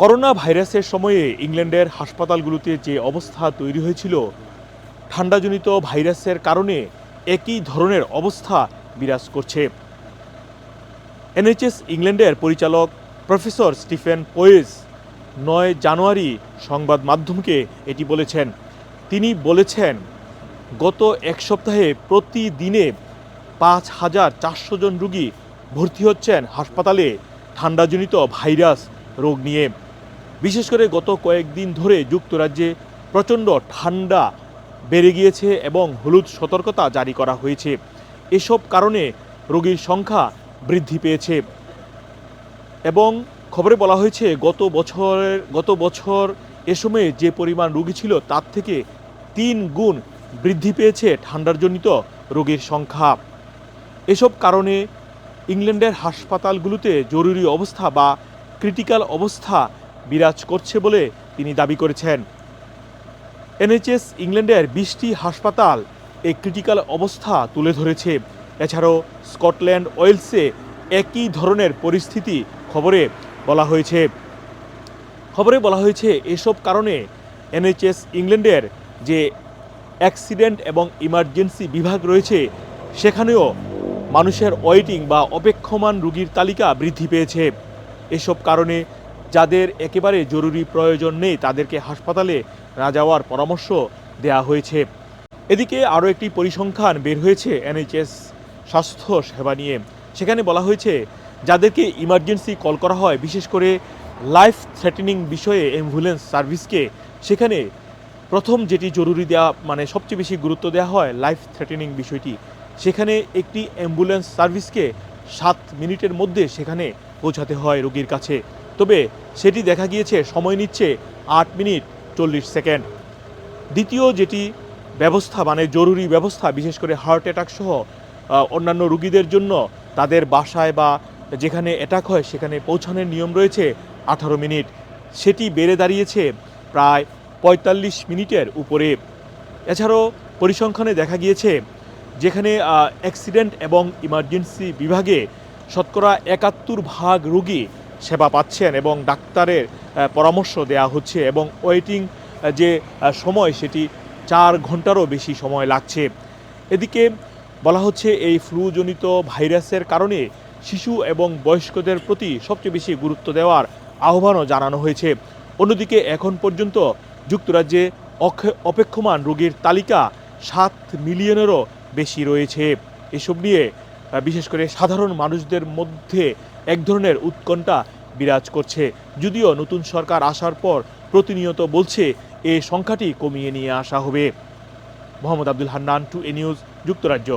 Corona ভাইরাসের সময়ে ইংল্যান্ডের হাসপাতালগুলোতে যে অবস্থা তৈরি হয়েছিল, ঠান্ডাজনিত ভাইরাসের কারণে একই ধরনের অবস্থা বিরাজ করছে। এনএইচএস ইংল্যান্ডের পরিচালক প্রফেসর স্টিফেন পোয়েজ নয় জানুয়ারি সংবাদ মাধ্যমকে এটি বলেছেন। তিনি বলেছেন, গত এক সপ্তাহে প্রতিদিনে পাঁচ হাজার চারশো জন রুগী ভর্তি হচ্ছেন হাসপাতালে ঠান্ডাজনিত ভাইরাস, রোগ নিয়ে। বিশেষ করে গত কয়েকদিন ধরে যুক্তরাজ্যে প্রচণ্ড ঠান্ডা বেড়ে গিয়েছে এবং হলুদ সতর্কতা জারি করা হয়েছে। এসব কারণে রোগীর সংখ্যা বৃদ্ধি পেয়েছে। এবং খবরে বলা হয়েছে, গত বছরের গত বছর এ সময়ে যে পরিমাণ রোগী ছিল তার থেকে তিন গুণ বৃদ্ধি পেয়েছে ঠান্ডারজনিত রোগীর সংখ্যা। এসব কারণে ইংল্যান্ডের হাসপাতালগুলোতে জরুরি অবস্থা বা ক্রিটিক্যাল অবস্থা বিরাজ করছে বলে তিনি দাবি করেছেন। এনএইচএস ইংল্যান্ডের বিশটি হাসপাতাল এই ক্রিটিক্যাল অবস্থা তুলে ধরেছে। এছাড়াও স্কটল্যান্ড ওয়েলসে একই ধরনের পরিস্থিতি খবরে বলা হয়েছে। খবরে বলা হয়েছে, এসব কারণে এনএইচএস ইংল্যান্ডের যে অ্যাক্সিডেন্ট এবং ইমার্জেন্সি বিভাগ রয়েছে, সেখানেও মানুষের ওয়েটিং বা অপেক্ষমান রুগীর তালিকা বৃদ্ধি পেয়েছে। এসব কারণে যাদের একেবারে জরুরি প্রয়োজন নেই, তাদেরকে হাসপাতালে না যাওয়ার পরামর্শ দেওয়া হয়েছে। এদিকে আরও একটি পরিসংখ্যান বের হয়েছে এনএইচএস স্বাস্থ্য সেবা নিয়ে। সেখানে বলা হয়েছে, যাদেরকে ইমার্জেন্সি কল করা হয়, বিশেষ করে লাইফ থ্রেটেনিং বিষয়ে অ্যাম্বুলেন্স সার্ভিসকে, সেখানে প্রথম যেটি জরুরি দেওয়া মানে সবচেয়ে বেশি গুরুত্ব দেওয়া হয় লাইফ থ্রেটেনিং বিষয়টি। সেখানে একটি অ্যাম্বুলেন্স সার্ভিসকে সাত মিনিটের মধ্যে সেখানে পৌঁছাতে হয় রোগীর কাছে। তবে সেটি দেখা গিয়েছে, সময় নিচ্ছে আট মিনিট চল্লিশ সেকেন্ড। দ্বিতীয় যেটি ব্যবস্থা মানে জরুরি ব্যবস্থা, বিশেষ করে হার্ট অ্যাটাক সহ অন্যান্য রুগীদের জন্য তাদের বাসায় বা যেখানে অ্যাটাক হয় সেখানে পৌঁছানোর নিয়ম রয়েছে আঠারো মিনিট। সেটি বেড়ে দাঁড়িয়েছে প্রায় পঁয়তাল্লিশ মিনিটের উপরে। এছাড়াও পরিসংখ্যানে দেখা গিয়েছে, যেখানে অ্যাক্সিডেন্ট এবং ইমার্জেন্সি বিভাগে শতকরা একাত্তর ভাগ রোগী সেবা পাচ্ছেন এবং ডাক্তারের পরামর্শ দেওয়া হচ্ছে এবং ওয়েটিং যে সময় সেটি চার ঘন্টারও বেশি সময় লাগছে। এদিকে বলা হচ্ছে এই ফ্লুজনিত ভাইরাসের কারণে শিশু এবং বয়স্কদের প্রতি সবচেয়ে বেশি গুরুত্ব দেওয়ার আহ্বানও জানানো হয়েছে। অন্যদিকে এখন পর্যন্ত যুক্তরাজ্যে অপেক্ষমান রোগীর তালিকা সাত মিলিয়নেরও বেশি রয়েছে। এসব নিয়ে বিশেষ করে সাধারণ মানুষদের মধ্যে এক ধরনের উৎকণ্ঠা বিরাজ করছে। যদিও নতুন সরকার আসার পর প্রতিনিয়ত বলছে, এ সংখ্যাটি কমিয়ে নিয়ে আসা হবে। মোহাম্মদ আব্দুল হান্নান, টু এ নিউজ, যুক্তরাজ্য।